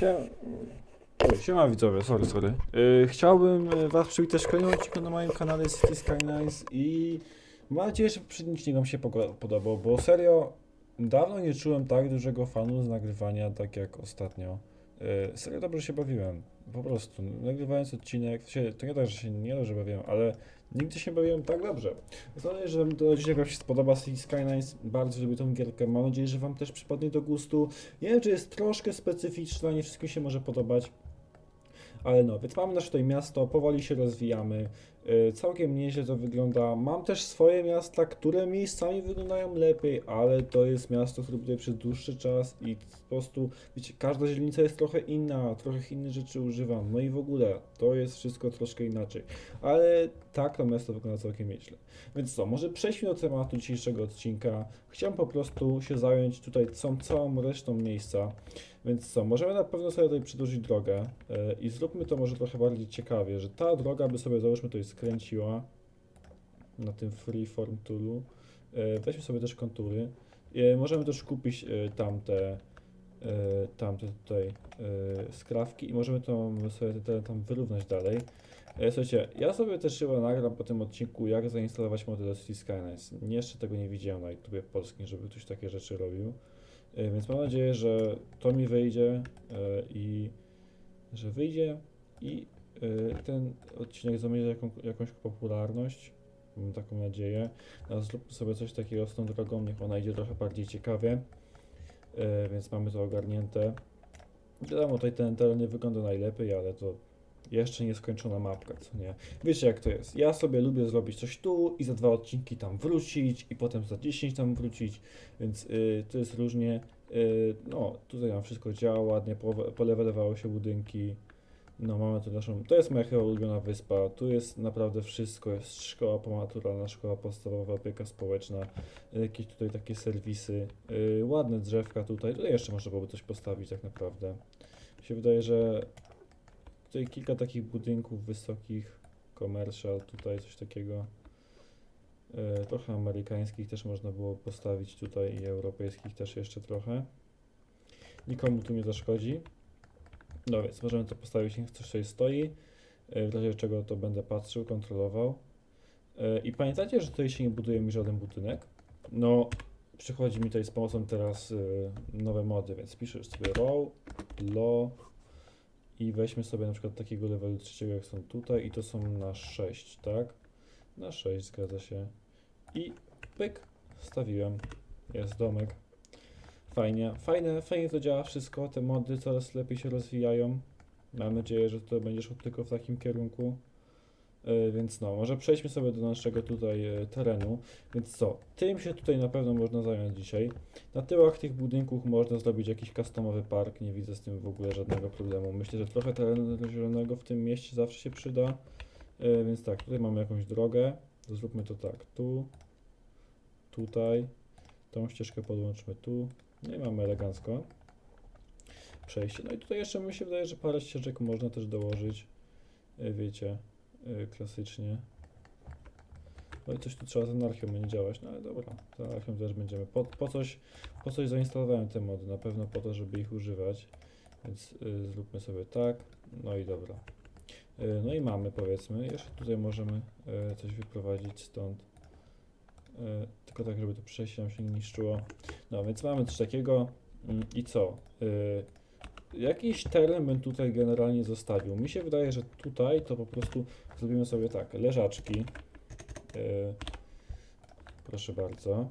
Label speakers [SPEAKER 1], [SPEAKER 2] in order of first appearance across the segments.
[SPEAKER 1] Sie... Oj, Siema widzowie, sorry, sorry. Yy, chciałbym y, was przywitać w kolejnym odcinku na moim kanale City Skylines i mam nadzieję, że wam się podobał, bo serio dawno nie czułem tak dużego fanu z nagrywania tak jak ostatnio. Serio dobrze się bawiłem, po prostu. Nagrywając odcinek, to, to nie tak, że się nie dobrze bawiłem, ale nigdy się bawiłem tak dobrze. Mam nadzieję, że do dzisiaj wam się spodoba City Skylines, bardzo lubię tą gierkę, mam nadzieję, że wam też przypadnie do gustu. Nie wiem, czy jest troszkę specyficzna, nie wszystkim się może podobać. Ale no, więc mamy nasze tutaj miasto, powoli się rozwijamy. Yy, całkiem nieźle to wygląda. Mam też swoje miasta, które miejscami wyglądają lepiej, ale to jest miasto, które buduje przez dłuższy czas i po prostu, wiecie, każda dzielnica jest trochę inna, trochę innych rzeczy używam. No i w ogóle, to jest wszystko troszkę inaczej. Ale tak to miasto wygląda całkiem nieźle. Więc co, może przejdźmy do tematu dzisiejszego odcinka. Chciałem po prostu się zająć tutaj tą całą resztą miejsca. Więc co, możemy na pewno sobie tutaj przedłużyć drogę e, i zróbmy to może trochę bardziej ciekawie, że ta droga by sobie załóżmy tutaj skręciła na tym freeform toolu. E, Weźmy sobie też kontury. E, Możemy też kupić tamte, tamte tutaj skrawki i możemy to sobie te teren tam wyrównać dalej. Słuchajcie, ja sobie też chyba nagram po tym odcinku, jak zainstalować mody do City Skylines. Jeszcze tego nie widziałem na YouTube polskim, żeby ktoś takie rzeczy robił. E, Więc mam nadzieję, że to mi wyjdzie e, i że wyjdzie i e, ten odcinek jaką, jakąś popularność. Mam taką nadzieję. A zróbmy sobie coś takiego z tą drogą, niech ona idzie trochę bardziej ciekawie. Więc mamy to ogarnięte. Wiadomo, tutaj ten teren nie wygląda najlepiej, ale to jeszcze nieskończona mapka, co nie? Wiecie jak to jest. Ja sobie lubię zrobić coś tu i za dwa odcinki tam wrócić i potem za 10 tam wrócić, więc y, to jest różnie. Y, no, tutaj nam wszystko działa ładnie, polewelowały się budynki. No, mamy tu naszą. To jest moja chyba ulubiona wyspa. Tu jest naprawdę wszystko. Jest szkoła pomaturalna, szkoła podstawowa, opieka społeczna, jakieś tutaj takie serwisy. Y, ładne drzewka tutaj. Tutaj jeszcze można byłoby coś postawić, tak naprawdę. Mi się wydaje, że tutaj kilka takich budynków wysokich, commercial, tutaj coś takiego. E, trochę amerykańskich też można było postawić tutaj i europejskich też jeszcze trochę. Nikomu tu nie zaszkodzi. No więc możemy to postawić, niech coś tutaj stoi. E, w razie czego to będę patrzył, kontrolował. E, I pamiętacie, że tutaj się nie buduje mi żaden budynek? No, przychodzi mi tutaj z pomocą teraz e, nowe mody, więc piszę sobie row, low, i weźmy sobie na przykład takiego levelu trzeciego, jak są tutaj, i to są na 6, tak? Na 6 zgadza się. I pyk, stawiłem. Jest domek. Fajnie, fajne, fajnie to działa wszystko. Te mody coraz lepiej się rozwijają. Mam nadzieję, że to będzie szło tylko w takim kierunku. Yy, więc no, może przejdźmy sobie do naszego tutaj e, terenu. Więc co, tym się tutaj na pewno można zająć dzisiaj. Na tyłach tych budynków można zrobić jakiś customowy park, nie widzę z tym w ogóle żadnego problemu. Myślę, że trochę terenu zielonego w tym mieście zawsze się przyda. E, więc tak, tutaj mamy jakąś drogę. Zróbmy to tak, tu, tutaj, tą ścieżkę podłączmy tu. No i mamy elegancko przejście. No i tutaj jeszcze mi się wydaje, że parę ścieżek można też dołożyć, e, wiecie, e, klasycznie. No i coś tu trzeba z anarchią będzie działać, no ale dobra, z anarchią też będziemy. Po, po, coś, po coś zainstalowałem te mody, na pewno po to, żeby ich używać, więc y, zróbmy sobie tak, no i dobra. Y, no i mamy powiedzmy, jeszcze tutaj możemy y, coś wyprowadzić stąd, y, tylko tak, żeby to przejście nam się nie niszczyło. No więc mamy coś takiego mm, i co? Jakiś teren bym tutaj generalnie zostawił. Mi się wydaje, że tutaj to po prostu zrobimy sobie tak, leżaczki. Yy, proszę bardzo.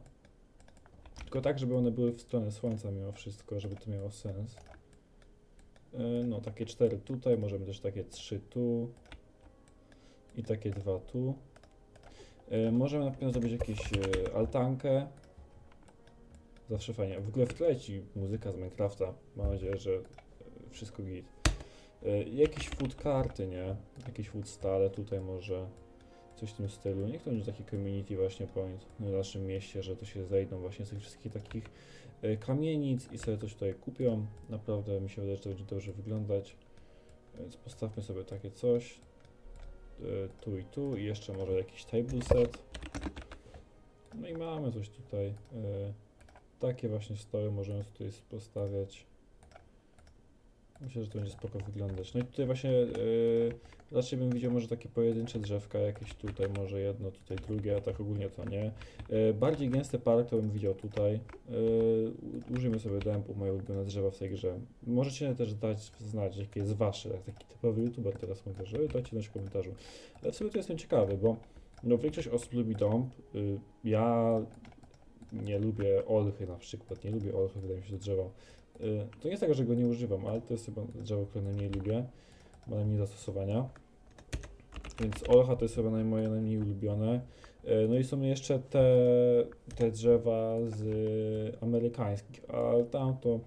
[SPEAKER 1] Tylko tak, żeby one były w stronę słońca mimo wszystko, żeby to miało sens. Yy, no, takie cztery tutaj, możemy też takie trzy tu i takie dwa tu. Yy, możemy na pewno zrobić jakąś yy, altankę. Zawsze fajnie. W ogóle w tle ci muzyka z Minecrafta. Mam nadzieję, że wszystko git. Yy, jakieś food karty, nie? Jakieś food stale tutaj może coś w tym stylu. Niech to będzie taki community właśnie point w naszym mieście, że to się zejdą właśnie z tych wszystkich takich y, kamienic i sobie coś tutaj kupią. Naprawdę mi się wydaje, że to będzie dobrze wyglądać. Więc postawmy sobie takie coś. y, Tu i tu i jeszcze może jakiś table set. No i mamy coś tutaj. y, Takie właśnie stoły możemy tutaj postawiać. Myślę, że to będzie spoko wyglądać. No i tutaj właśnie yy, raczej bym widział może takie pojedyncze drzewka, jakieś tutaj, może jedno, tutaj drugie, a tak ogólnie to nie. Yy, bardziej gęsty park to bym widział tutaj. Yy, użyjmy sobie dębu, moje ulubione drzewa w tej grze. Możecie też dać znać, jakie jest wasze, jak taki typowy youtuber teraz mówię, że dajcie znać w komentarzu. Ale w sumie to jestem ciekawy, bo no, większość osób lubi dąb. Yy, ja nie lubię olchy na przykład, nie lubię olchy, wydaje mi się, że drzewa. Y, To nie jest tak, że go nie używam, ale to jest chyba drzewo, które najmniej lubię, ma najmniej zastosowania. Więc olcha to jest chyba moje najmniej ulubione. Y, No i są jeszcze te, te drzewa z amerykańskich, ale tam to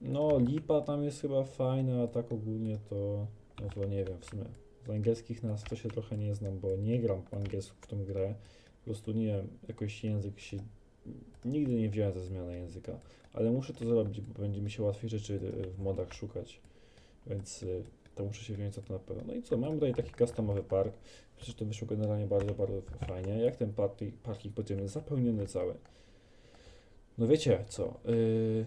[SPEAKER 1] no lipa tam jest chyba fajna, a tak ogólnie to no to nie wiem w sumie. Z angielskich nas to się trochę nie znam, bo nie gram po angielsku w tą grę. Po prostu nie wiem, jakoś język się nigdy nie wziąłem za zmianę języka ale muszę to zrobić, bo będzie mi się łatwiej rzeczy y, w modach szukać, więc y, to muszę się wziąć za to na pewno. No i co, mam tutaj taki customowy park, przecież to wyszło generalnie bardzo, bardzo fajnie. Jak ten parking, parking będziemy zapełniony cały? No wiecie co, y,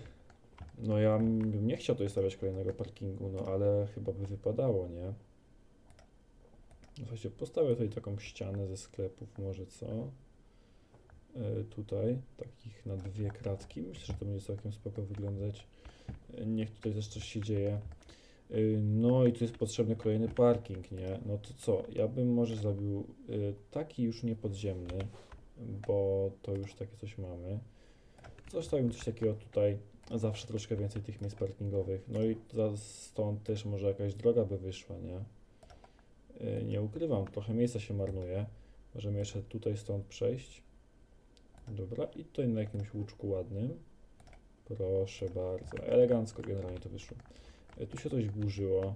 [SPEAKER 1] no ja bym nie chciał tutaj stawiać kolejnego parkingu, no ale chyba by wypadało, nie? Słuchajcie, postawię tutaj taką ścianę ze sklepów, może co? E, tutaj, takich na dwie kratki. Myślę, że to będzie całkiem spoko wyglądać. E, Niech tutaj też coś się dzieje. E, No i tu jest potrzebny kolejny parking, nie? No to co? Ja bym może zrobił taki już nie podziemny, bo to już takie coś mamy. Zostawiłbym coś takiego tutaj. Zawsze troszkę więcej tych miejsc parkingowych. No i stąd też może jakaś droga by wyszła, nie? Nie ukrywam, trochę miejsca się marnuje. Możemy jeszcze tutaj stąd przejść. Dobra, i tutaj na jakimś łuczku ładnym. Proszę bardzo. Elegancko generalnie to wyszło. E, Tu się coś burzyło.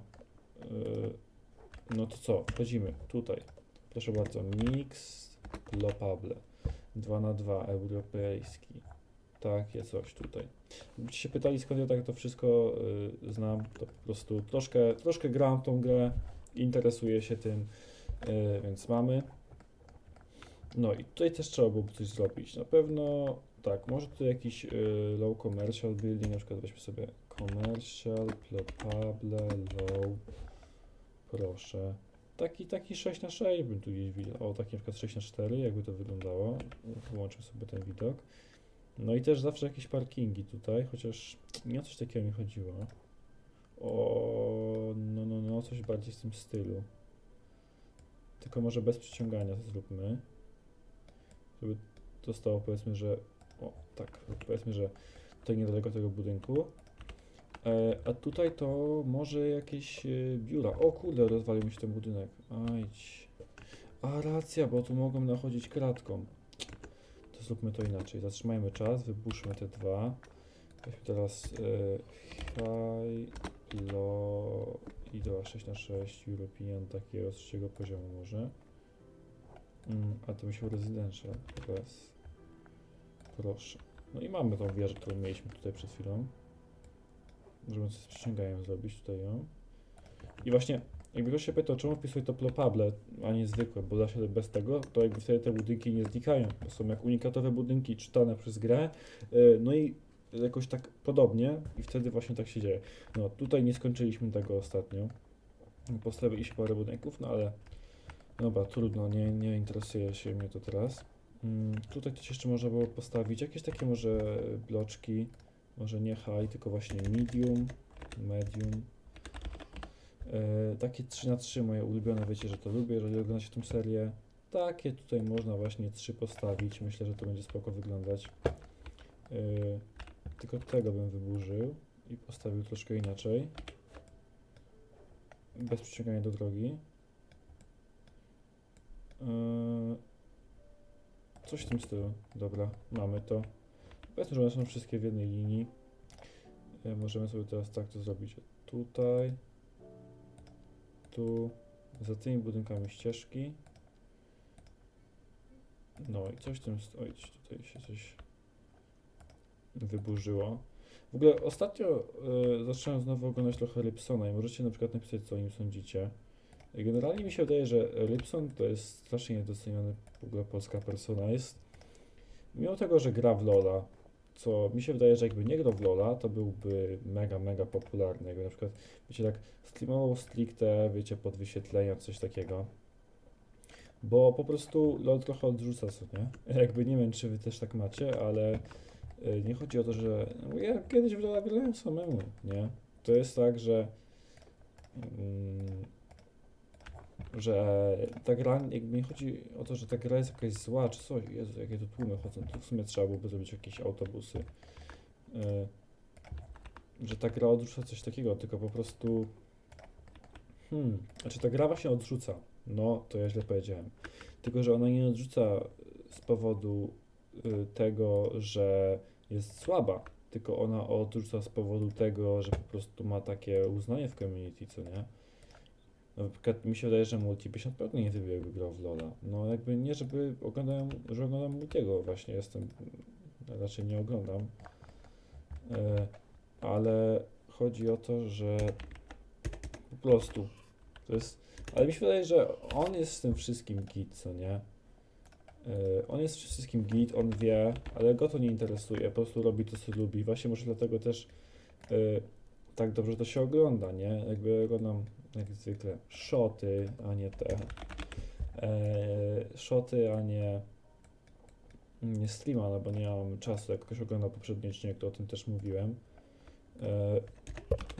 [SPEAKER 1] E, No to co? Wchodzimy tutaj. Proszę bardzo. Mix Lopable. 2 na 2 europejski. Takie coś tutaj. Gdybyście się pytali skąd ja tak to wszystko y, znam, to po prostu troszkę, troszkę gram tą grę, interesuję się tym, y, więc mamy. No i tutaj też trzeba byłoby coś zrobić. Na pewno tak, może tu jakiś y, low commercial building, na przykład weźmy sobie commercial, plopable, low, proszę. Taki, taki 6 na 6 bym tu gdzieś widział. O, taki na przykład 6 na 4 jakby to wyglądało. Wyłączę sobie ten widok. No i też zawsze jakieś parkingi tutaj, chociaż nie o coś takiego mi chodziło. O, no, no, no, coś bardziej w tym stylu. Tylko może bez przyciągania to zróbmy. Żeby to stało powiedzmy, że. O, tak, powiedzmy, że tutaj niedaleko tego budynku. E, a tutaj to może jakieś e, biura. O kurde, rozwalił mi się ten budynek. Ajdź. A racja, bo tu mogą nachodzić kratką. To zróbmy to inaczej. Zatrzymajmy czas, wybuszmy te dwa. Weźmy teraz e, high, low i 2, 6 na 6 European takiego z trzeciego poziomu może. Mm, a to musiał residential. Bez. Proszę. No i mamy tą wieżę, którą mieliśmy tutaj przed chwilą. Możemy coś z przyciąganiem zrobić tutaj ją. I właśnie, jakby ktoś się pytał, czemu wpisuję to plopable, a nie zwykłe, bo da się bez tego, to jakby wtedy te budynki nie znikają. To są jak unikatowe budynki czytane przez grę. Yy, No i jakoś tak podobnie i wtedy właśnie tak się dzieje. No tutaj nie skończyliśmy tego ostatnio. Postawiliśmy parę budynków, no ale dobra, trudno, nie, nie interesuje się mnie to teraz. Mm, tutaj coś jeszcze można było postawić, jakieś takie może bloczki, może nie high, tylko właśnie medium, medium. E, takie 3 na 3 moje ulubione, wiecie, że to lubię, jeżeli oglądacie tę serię. Takie tutaj można właśnie 3 postawić, myślę, że to będzie spoko wyglądać. E, tylko tego bym wyburzył i postawił troszkę inaczej. Bez przyciągania do drogi. Eee, Coś w tym stylu. Dobra, mamy to. Powiedzmy, że one są wszystkie w jednej linii. E, Możemy sobie teraz tak to zrobić. Tutaj. Tu. Za tymi budynkami ścieżki. No i coś w tym. Oj, tutaj się coś wyburzyło. W ogóle ostatnio e, zacząłem znowu oglądać trochę Rybsona i możecie na przykład napisać, co o nim sądzicie. Generalnie mi się wydaje, że Rybson to jest strasznie niedoceniony w ogóle polska persona. Jest, mimo tego, że gra w Lola, co mi się wydaje, że jakby nie grał w LoL'a, to byłby mega, mega popularny. Jakby na przykład, wiecie, tak streamował stricte, wiecie, pod wyświetlenia, coś takiego. Bo po prostu LoL trochę odrzuca, co nie? Jakby nie wiem, czy wy też tak macie, ale y, nie chodzi o to, że no ja kiedyś w LoL'a grałem samemu, nie? To jest tak, że mm, że ta gra, jakby nie chodzi o to, że ta gra jest jakaś zła, czy coś, Jezu, jakie tu tłumy chodzą, tu w sumie trzeba byłoby zrobić jakieś autobusy. Y, że ta gra odrzuca coś takiego, tylko po prostu hmm, znaczy ta gra właśnie odrzuca, no to ja źle powiedziałem, tylko że ona nie odrzuca z powodu y, tego, że jest słaba, tylko ona odrzuca z powodu tego, że po prostu ma takie uznanie w community, co nie? Na przykład mi się wydaje, że Multi by się pewno nie jakby grał w LoL'a. No jakby nie, żeby oglądałem, że oglądam Multiego właśnie, jestem, raczej nie oglądam. E, ale chodzi o to, że po prostu to jest, ale mi się wydaje, że on jest z tym wszystkim git, co nie? E, On jest wszystkim git, on wie, ale go to nie interesuje, po prostu robi to, co lubi. Właśnie może dlatego też e, tak dobrze to się ogląda, nie? Jakby oglądam jak zwykle szoty, a nie te e, szoty, a nie nie streama, no bo nie mam czasu, jak ktoś oglądał poprzedni odcinek, to o tym też mówiłem. E,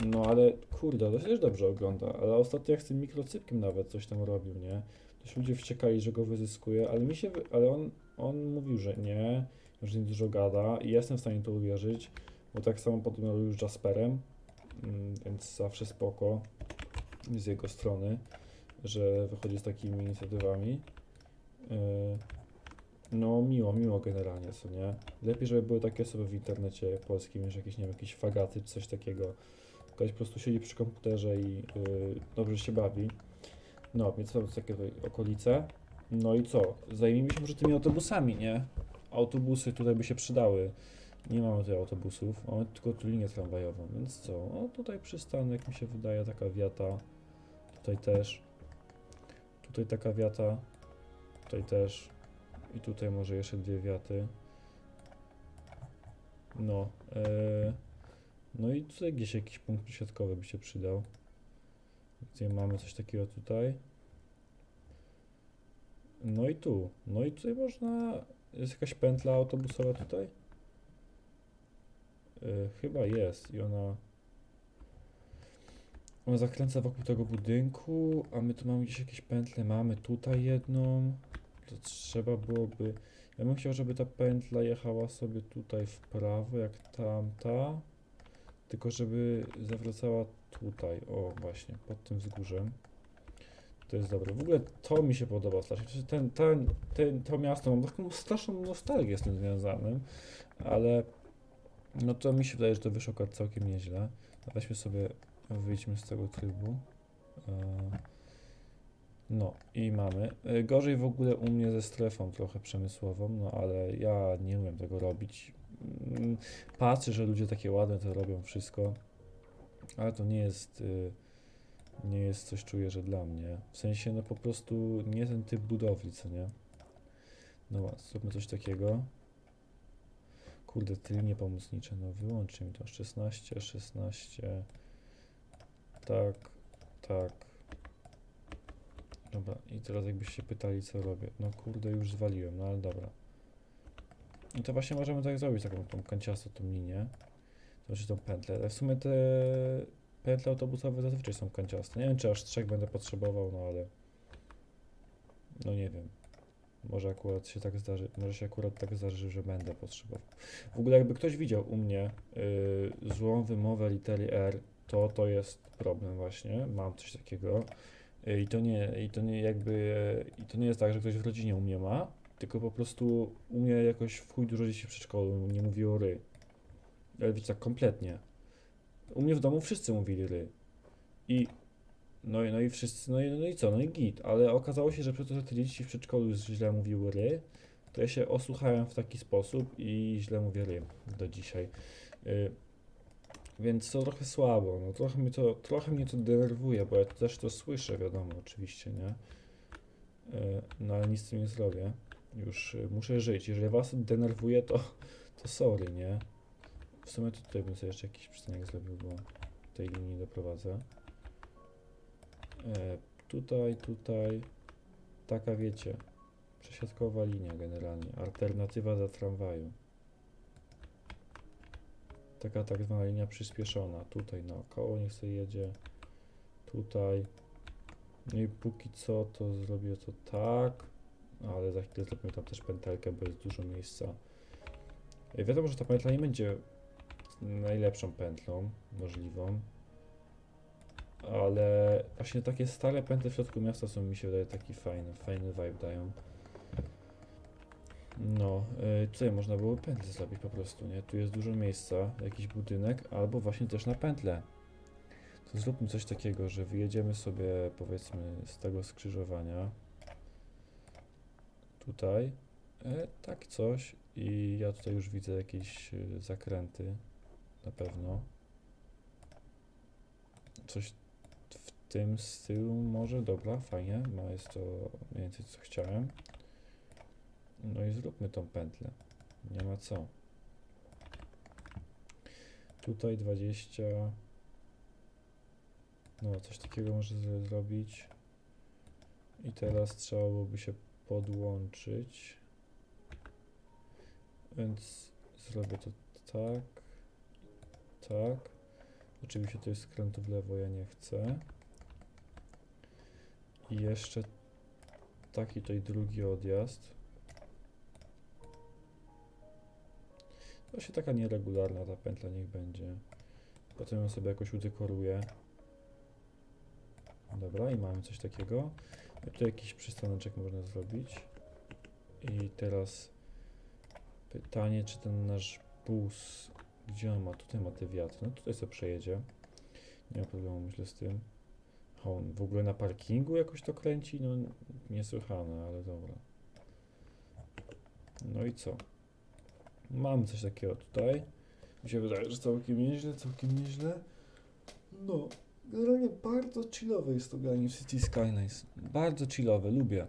[SPEAKER 1] no ale kurde, to się też dobrze ogląda, ale ostatnio jak z tym mikrocypkiem nawet coś tam robił, nie? Też ludzie wściekali, że go wyzyskuje, ale mi się, ale on, on mówił, że nie, że nie dużo gada i jestem w stanie to uwierzyć, bo tak samo podobno robił z Jasperem, więc zawsze spoko z jego strony, że wychodzi z takimi inicjatywami. Yy, No miło, miło generalnie, co nie? Lepiej, żeby były takie osoby w internecie polskim, niż jakieś, nie wiem, jakieś fagaty czy coś takiego. Ktoś po prostu siedzi przy komputerze i yy, dobrze się bawi. No, więc są takie okolice. No i co? Zajmijmy się może tymi autobusami, nie? Autobusy tutaj by się przydały. Nie mamy tutaj autobusów, mamy tylko tu linię tramwajową, więc co? O, tutaj przystanek mi się wydaje, taka wiata. Tutaj też. Tutaj taka wiata. Tutaj też. I tutaj może jeszcze dwie wiaty. No. e, no i tutaj gdzieś jakiś punkt przesiadkowy by się przydał. Gdzie mamy coś takiego tutaj. No i tu. No i tutaj można... Jest jakaś pętla autobusowa tutaj? E, chyba jest i ona... Ona zakręca wokół tego budynku, a my tu mamy gdzieś jakieś pętle. Mamy tutaj jedną. To trzeba byłoby... Ja bym chciał, żeby ta pętla jechała sobie tutaj w prawo, jak tamta. Tylko żeby zawracała tutaj. O, właśnie, pod tym wzgórzem. To jest dobre. W ogóle to mi się podoba strasznie. Ten, ten, ten, to miasto, mam taką straszną nostalgię z tym związanym, ale no to mi się wydaje, że to wyszło całkiem nieźle. Weźmy sobie, wyjdźmy z tego trybu. E, No i mamy. E, Gorzej w ogóle u mnie ze strefą trochę przemysłową, no ale ja nie umiem tego robić. Mm, Patrzę, że ludzie takie ładne to robią wszystko, ale to nie jest, y, nie jest coś czuję, że dla mnie. W sensie, no po prostu nie ten typ budowli, co nie? No zróbmy coś takiego. Kurde, te linie pomocnicze, no wyłączcie mi to. 16, 16. Tak, tak. Dobra, i teraz jakbyście się pytali, co robię. No kurde, już zwaliłem, no ale dobra. I to właśnie możemy tak zrobić, taką tą kanciastą tą linię. To znaczy tą pętlę. Ale w sumie te pętle autobusowe zazwyczaj są kanciaste. Nie wiem, czy aż trzech będę potrzebował, no ale... No nie wiem. Może akurat się tak zdarzy, może się akurat tak zdarzy, że będę potrzebował. W ogóle jakby ktoś widział u mnie yy, złą wymowę litery R, to to jest problem właśnie. Mam coś takiego. Yy, I to nie, i to nie jakby, yy, i to nie jest tak, że ktoś w rodzinie u mnie ma, tylko po prostu u mnie jakoś w chuj dużo dzieci w przedszkolu nie mówiło ry. Ale wiecie, tak kompletnie. U mnie w domu wszyscy mówili ry. I no i, no i wszyscy, no i, no i co, no i git, ale okazało się, że przez to, że te dzieci w przedszkolu źle mówiły ry, to ja się osłuchałem w taki sposób i źle mówię ry do dzisiaj. Y, więc to trochę słabo, no trochę mnie to, trochę mnie to denerwuje, bo ja też to słyszę, wiadomo, oczywiście, nie? Y, no ale nic z tym nie zrobię. Już y, muszę żyć. Jeżeli was denerwuje, to, to sorry, nie? W sumie tutaj bym sobie jeszcze jakiś przystanek zrobił, bo tej linii doprowadzę. E, tutaj, tutaj, taka wiecie, przesiadkowa linia generalnie, alternatywa dla tramwaju. Taka tak zwana linia przyspieszona, tutaj naokoło niech sobie jedzie, tutaj. No i póki co to zrobię to tak, ale za chwilę zrobimy tam też pętelkę, bo jest dużo miejsca. E, Wiadomo, że ta pętla nie będzie najlepszą pętlą możliwą, ale właśnie takie stare pętle w środku miasta są mi się wydaje taki fajny, fajny vibe dają. No, y, tutaj można było pętlę zrobić po prostu, nie? Tu jest dużo miejsca, jakiś budynek, albo właśnie też na pętlę. To zróbmy coś takiego, że wyjedziemy sobie powiedzmy z tego skrzyżowania. Tutaj. E, tak coś. I ja tutaj już widzę jakieś y, zakręty. Na pewno. Coś tym stylu może, dobra, fajnie, no jest to mniej więcej co chciałem. No i zróbmy tą pętlę, nie ma co. Tutaj 20, no coś takiego może zro- zrobić. I teraz trzeba byłoby się podłączyć. Więc zrobię to tak, tak. Oczywiście to jest skrętu w lewo, ja nie chcę. I jeszcze taki tutaj drugi odjazd. Właśnie taka nieregularna ta pętla niech będzie. Potem ją sobie jakoś udekoruję. Dobra, i mamy coś takiego. I tu jakiś przystaneczek można zrobić. I teraz pytanie, czy ten nasz bus gdzie on ma? Tutaj ma te wiatry. No tutaj sobie przejedzie. Nie ma problemu, myślę, z tym. On w ogóle na parkingu jakoś to kręci? No niesłychane, ale dobra. No i co? Mamy coś takiego tutaj. Mi się wydaje, że całkiem nieźle, całkiem nieźle. No, generalnie bardzo chillowe jest to granie w City Skylines. Bardzo chillowe, lubię.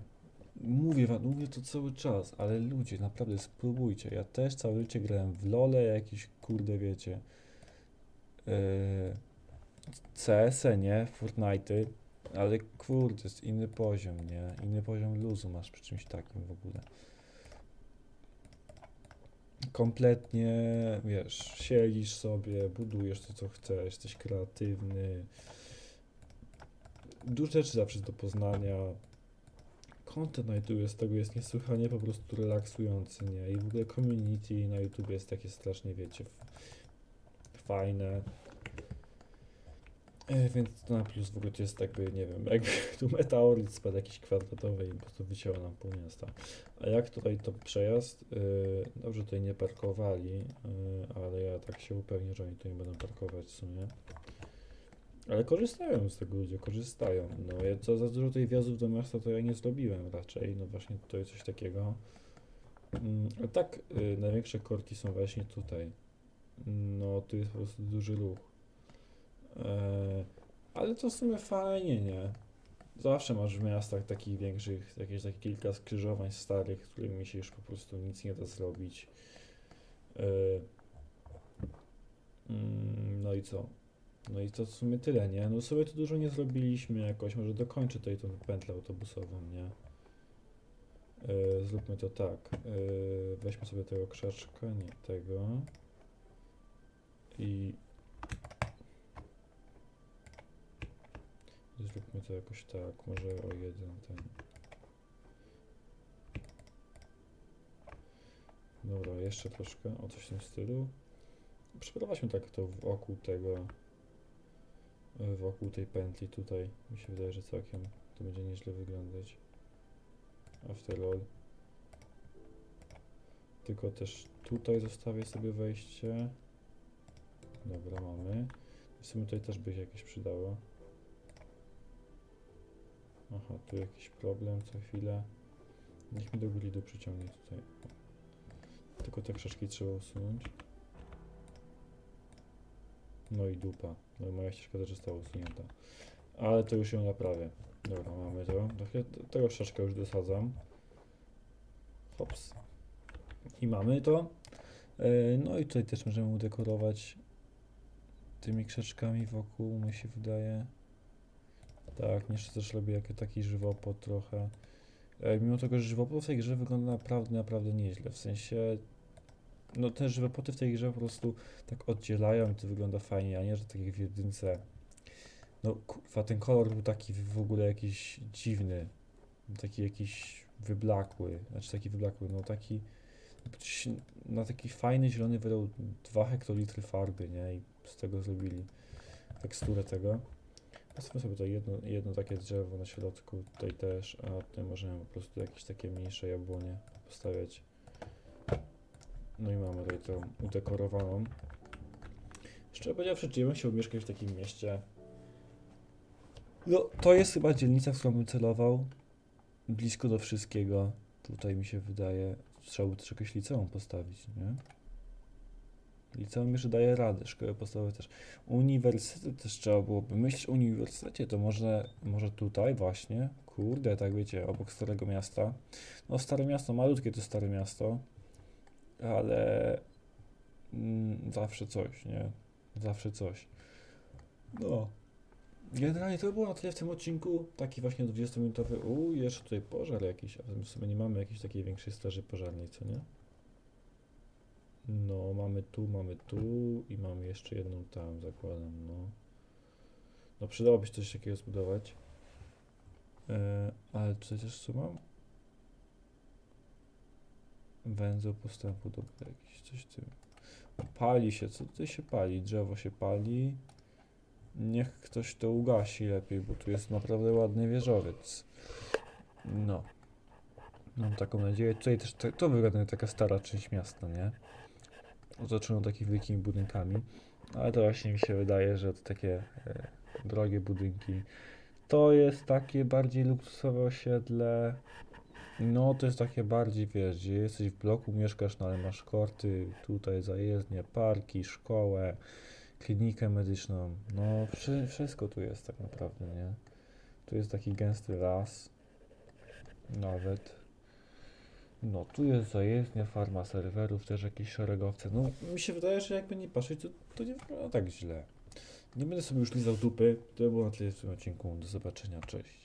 [SPEAKER 1] Mówię wam, mówię to cały czas, ale ludzie, naprawdę spróbujcie. Ja też całe życie grałem w LoLe, jakieś kurde wiecie. Yy, CS-e, nie? Fortnite'y. Ale kurde, jest inny poziom, nie? Inny poziom luzu masz przy czymś takim w ogóle. Kompletnie, wiesz, siedzisz sobie, budujesz to, co chcesz, jesteś kreatywny. Dużo rzeczy zawsze do poznania. Content na YouTube z tego jest niesłychanie po prostu relaksujący, nie? I w ogóle community na YouTube jest takie strasznie, wiecie, fajne. E, więc to na plus w ogóle to jest jakby, nie wiem, jakby tu meteoryt spadł jakiś kwadratowy i po prostu wycięło nam pół miasta. A jak tutaj to przejazd? Yy, dobrze tutaj nie parkowali, yy, ale ja tak się upewnię, że oni tu nie będą parkować w sumie. Ale korzystają z tego ludzie, korzystają. No ja co za dużo tej wjazdów do miasta to ja nie zrobiłem raczej, no właśnie tutaj coś takiego. Mm, a tak, największe korki są właśnie tutaj. No tu jest po prostu duży ruch. E, ale to w sumie fajnie, nie? Zawsze masz w miastach takich większych, jakieś takie kilka skrzyżowań starych, z którymi się już po prostu nic nie da zrobić. E, mm, no i co? No i to w sumie tyle, nie? No sobie tu dużo nie zrobiliśmy jakoś, może dokończę tutaj tą pętlę autobusową, nie? E, zróbmy to tak. Weźmy sobie tego krzaczka, nie tego. I Zróbmy to jakoś tak, może o jeden ten. Dobra, jeszcze troszkę, o coś w tym stylu. Przeprowadźmy tak to wokół tego, e, wokół tej pętli tutaj. Mi się wydaje, że całkiem to będzie nieźle wyglądać. After all. Tylko też tutaj zostawię sobie wejście. Dobra, mamy. W sumie tutaj też by się jakieś przydało. Aha, tu jakiś problem co chwilę. Niech mi do gridu przyciągnie tutaj. Tylko te krzaczki trzeba usunąć. No i dupa. No moja ścieżka też została usunięta. Ale to już ją naprawię. Dobra, mamy to. Do Tego krzaczka już dosadzam. Hops. I mamy to. E, No i tutaj też możemy udekorować tymi krzaczkami wokół, mi się wydaje. Tak, jeszcze też robię taki żywopłot trochę. E, Mimo tego, że żywopłot w tej grze wygląda naprawdę, naprawdę nieźle. W sensie, no te żywopłoty w tej grze po prostu tak oddzielają i to wygląda fajnie, a nie, że tak jak w jedynce. No kurwa, ten kolor był taki w ogóle jakiś dziwny. Taki jakiś wyblakły. Znaczy taki wyblakły, no taki... Ktoś na taki fajny zielony wydał 2 hektolitry farby, nie? I z tego zrobili teksturę tego. Postawmy sobie tutaj jedno, jedno takie drzewo na środku, tutaj też, a tutaj możemy po prostu jakieś takie mniejsze jabłonie postawiać. No i mamy tutaj tą udekorowaną. Szczerze powiedziawszy, czy ja bym chciał mieszkać w takim mieście? No, to jest chyba dzielnica, w którą bym celował. Blisko do wszystkiego. Tutaj mi się wydaje, trzeba by też jakieś liceum postawić, nie? Liceum jeszcze daje radę, szkołę podstawową też. Uniwersytet też trzeba byłoby myśleć o uniwersytecie, to może, może tutaj właśnie, kurde, tak wiecie, obok Starego Miasta. No Stare Miasto, malutkie to Stare Miasto, ale mm, zawsze coś, nie? Zawsze coś. No. Generalnie to było na tyle w tym odcinku, taki właśnie 20-minutowy, uuu, jeszcze tutaj pożar jakiś, a w sumie nie mamy jakiejś takiej większej straży pożarnej, co nie? No, mamy tu, mamy tu i mamy jeszcze jedną tam, zakładam, no. No, przydałoby się coś takiego zbudować. E, ale tutaj też co mam? Węzeł postępu, dobra, jakiś coś tym. Pali się, co tutaj się pali? Drzewo się pali. Niech ktoś to ugasi lepiej, bo tu jest naprawdę ładny wieżowiec. No. Mam taką nadzieję. Tutaj też to, wygląda taka stara część miasta, nie? Otoczoną takimi wielkimi budynkami. Ale to właśnie mi się wydaje, że to takie e, drogie budynki. To jest takie bardziej luksusowe osiedle. No, to jest takie bardziej, wiesz, gdzie jesteś w bloku, mieszkasz, no ale masz korty, tutaj zajezdnie, parki, szkołę, klinikę medyczną. No, wszy, wszystko tu jest tak naprawdę, nie? Tu jest taki gęsty las. Nawet. No, tu jest zajezdnia, farma serwerów, też jakieś szeregowce. No, mi się wydaje, że jakby nie patrzeć, to, to nie wygląda tak źle. Nie będę sobie już lizał dupy. To było na tyle w tym odcinku. Do zobaczenia, cześć.